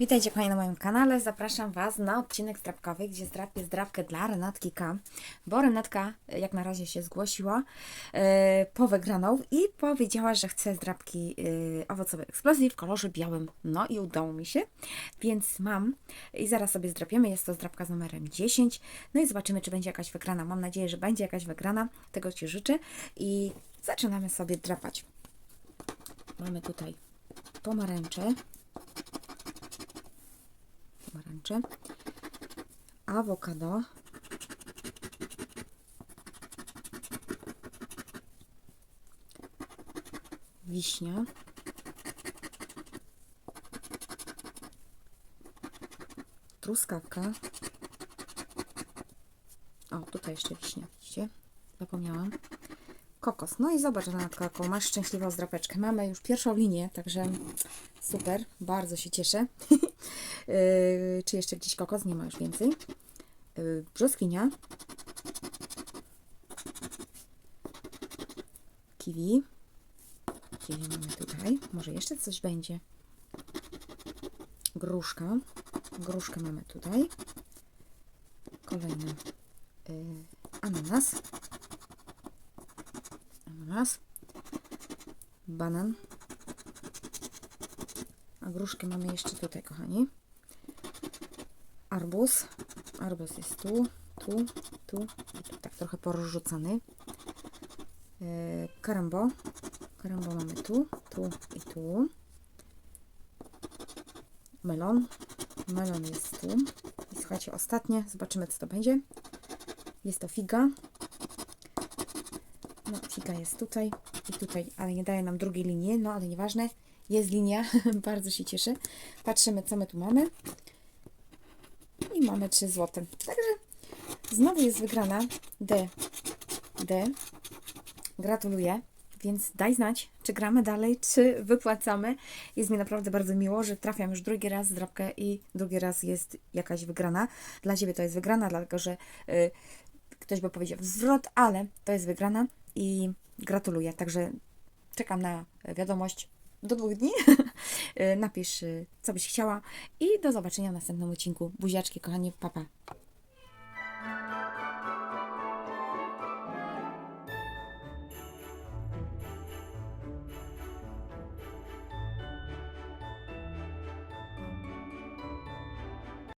Witajcie kochani na moim kanale. Zapraszam Was na odcinek zdrabkowy, gdzie zdrapię zdrabkę dla Renatki K. Bo Renatka e, jak na razie się zgłosiła e, po wygraną i powiedziała, że chce zdrabki e, owocowej eksplozji w kolorze białym. No i udało mi się, więc mam i zaraz sobie zdrapiemy. Jest to zdrabka z numerem 10. No i zobaczymy, czy będzie jakaś wygrana. Mam nadzieję, że będzie jakaś wygrana. Tego Ci życzę i zaczynamy sobie drapać. Mamy tutaj pomarańcze pomarańcze, awokado, wiśnia, truskawka. O, tutaj jeszcze wiśnia, widzicie? Zapomniałam. Kokos. No i zobacz, Renatka, jaką masz szczęśliwą zdrapeczkę. Mamy już pierwszą linię, także super, bardzo się cieszę. Yy, czy jeszcze gdzieś kokos? Nie ma już więcej. Yy, brzoskwinia. Kiwi. Kiwi mamy tutaj. Może jeszcze coś będzie. Gruszka. Gruszkę mamy tutaj. Kolejny yy, ananas. Ananas. Banan. A gruszkę mamy jeszcze tutaj, kochani. Arbuz. Arbuz jest tu, tu, tu i tu tak trochę porozrzucany. Yy, karambo. Karambo mamy tu, tu i tu. Melon. Melon jest tu. I słuchajcie, ostatnie. Zobaczymy, co to będzie. Jest to figa. No, figa jest tutaj i tutaj, ale nie daje nam drugiej linii. No, ale nieważne. Jest linia. Bardzo się cieszę. Patrzymy, co my tu mamy. Mamy 3 zł. Także znowu jest wygrana D. D. Gratuluję. Więc daj znać, czy gramy dalej, czy wypłacamy. Jest mi naprawdę bardzo miło, że trafiam już drugi raz zdrabkę i drugi raz jest jakaś wygrana. Dla Ciebie to jest wygrana, dlatego że y, ktoś by powiedział zwrot, ale to jest wygrana i gratuluję. Także czekam na wiadomość do dwóch dni. Napisz, y, co byś chciała i do zobaczenia w następnym odcinku. Buziaczki, kochani, papa. Pa.